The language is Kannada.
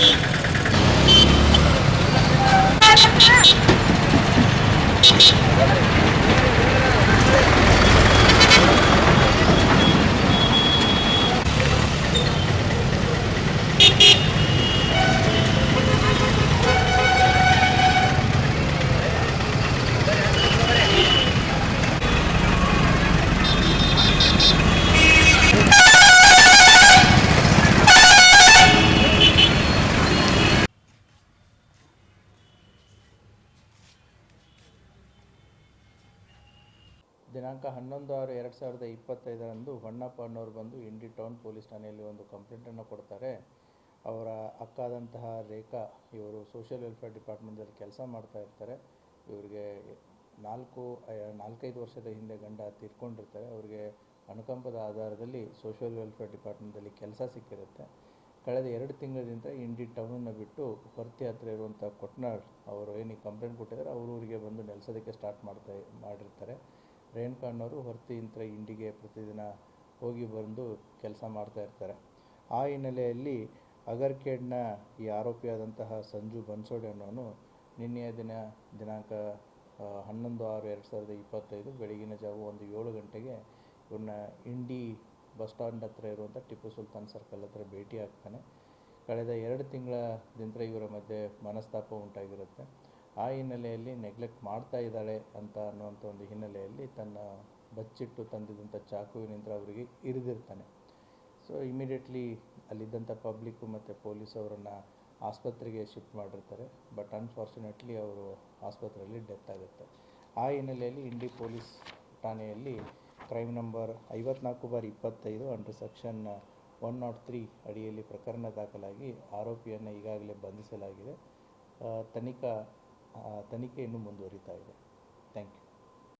Thank you. ದಿನಾಂಕ ಹನ್ನೊಂದು ಆರು ಎರಡು ಸಾವಿರದ ಇಪ್ಪತ್ತೈದರಂದು ಹೊನ್ನಪ್ಪ ಅನ್ನೋರು ಬಂದು ಇಂಡಿ ಟೌನ್ ಪೊಲೀಸ್ ಠಾಣೆಯಲ್ಲಿ ಒಂದು ಕಂಪ್ಲೇಂಟನ್ನು ಕೊಡ್ತಾರೆ. ಅವರ ಅಕ್ಕಾದಂತಹ ರೇಖಾ ಇವರು ಸೋಷಿಯಲ್ ವೆಲ್ಫೇರ್ ಡಿಪಾರ್ಟ್ಮೆಂಟಲ್ಲಿ ಕೆಲಸ ಮಾಡ್ತಾ ಇರ್ತಾರೆ. ಇವರಿಗೆ ನಾಲ್ಕು ನಾಲ್ಕೈದು ವರ್ಷದ ಹಿಂದೆ ಗಂಡ ತೀರ್ಕೊಂಡಿರ್ತಾರೆ. ಅವರಿಗೆ ಅನುಕಂಪದ ಆಧಾರದಲ್ಲಿ ಸೋಷಿಯಲ್ ವೆಲ್ಫೇರ್ ಡಿಪಾರ್ಟ್ಮೆಂಟಲ್ಲಿ ಕೆಲಸ ಸಿಕ್ಕಿರುತ್ತೆ. ಕಳೆದ ಎರಡು ತಿಂಗಳಿಂದ ಇಂಡಿ ಟೌನನ್ನು ಬಿಟ್ಟು ಹೊರತಿ ಹತ್ರ ಇರುವಂಥ ಕೊಟ್ನಾಳ್ ಅವರು ಏನು ಕಂಪ್ಲೇಂಟ್ ಕೊಟ್ಟಿದ್ದಾರೆ, ಅವರು ಊರಿಗೆ ಬಂದು ನೆಲೆಸೋದಕ್ಕೆ ಸ್ಟಾರ್ಟ್ ಮಾಡ್ತಾ, ಮಾಡಿರ್ತಾರೆ. ರೇಣುಕಾ ಹೊರತು ಹೊರ್ತಿಯಿಂದ ಇಂಡಿಗೆ ಪ್ರತಿದಿನ ಹೋಗಿ ಬಂದು ಕೆಲಸ ಮಾಡ್ತಾ ಇರ್ತಾರೆ. ಆ ಹಿನ್ನೆಲೆಯಲ್ಲಿ ಅಗರ್ಕೇಡ್ನ ಈ ಆರೋಪಿಯಾದಂತಹ ಸಂಜು ಬನ್ಸೋಡೆ ಅನ್ನೋನು ನಿನ್ನೆಯ ದಿನ ದಿನಾಂಕ ಹನ್ನೊಂದು ಆರು ಎರಡು ಸಾವಿರದ ಇಪ್ಪತ್ತೈದು ಬೆಳಗಿನ ಜಾವ ಒಂದು ಏಳು ಗಂಟೆಗೆ ಇವನ್ನ ಇಂಡಿ ಬಸ್ ಸ್ಟ್ಯಾಂಡ್ ಹತ್ರ ಇರುವಂಥ ಟಿಪ್ಪು ಸುಲ್ತಾನ್ ಸರ್ಕಲ್ ಹತ್ರ ಭೇಟಿ ಆಗ್ತಾನೆ. ಕಳೆದ ಎರಡು ತಿಂಗಳದಿಂದ ಇವರ ಮಧ್ಯೆ ಮನಸ್ತಾಪ ಉಂಟಾಗಿರುತ್ತೆ. ಆ ಹಿನ್ನೆಲೆಯಲ್ಲಿ ನೆಗ್ಲೆಕ್ಟ್ ಮಾಡ್ತಾ ಇದ್ದಾಳೆ ಅಂತ ಅನ್ನುವಂಥ ಒಂದು ಹಿನ್ನೆಲೆಯಲ್ಲಿ ತನ್ನ ಬಚ್ಚಿಟ್ಟು ತಂದಿದ್ದಂಥ ಚಾಕುವಿನಿಂದ ಅವರಿಗೆ ಇರಿದಿರ್ತಾನೆ. ಸೊ ಇಮಿಡಿಯೇಟ್ಲಿ ಅಲ್ಲಿದ್ದಂಥ ಪಬ್ಲಿಕ್ಕು ಮತ್ತು ಪೊಲೀಸ್ ಅವರನ್ನು ಆಸ್ಪತ್ರೆಗೆ ಶಿಫ್ಟ್ ಮಾಡಿರ್ತಾರೆ. ಬಟ್ ಅನ್ಫಾರ್ಚುನೇಟ್ಲಿ ಅವರು ಆಸ್ಪತ್ರೆಯಲ್ಲಿ ಡೆತ್ ಆಗುತ್ತೆ. ಆ ಹಿನ್ನೆಲೆಯಲ್ಲಿ ಇಂಡಿ ಪೊಲೀಸ್ ಠಾಣೆಯಲ್ಲಿ ಕ್ರೈಮ್ ನಂಬರ್ ಐವತ್ನಾಲ್ಕು ಬಾರ್ ಇಪ್ಪತ್ತೈದು under section one not three ಅಡಿಯಲ್ಲಿ ಪ್ರಕರಣ ದಾಖಲಾಗಿ ಆರೋಪಿಯನ್ನು ಈಗಾಗಲೇ ಬಂಧಿಸಲಾಗಿದೆ. ತನಿಖಾ ತನಿಖೆ ಇನ್ನೂ ಮುಂದುವರಿತಾ ಇದೆ. Thank you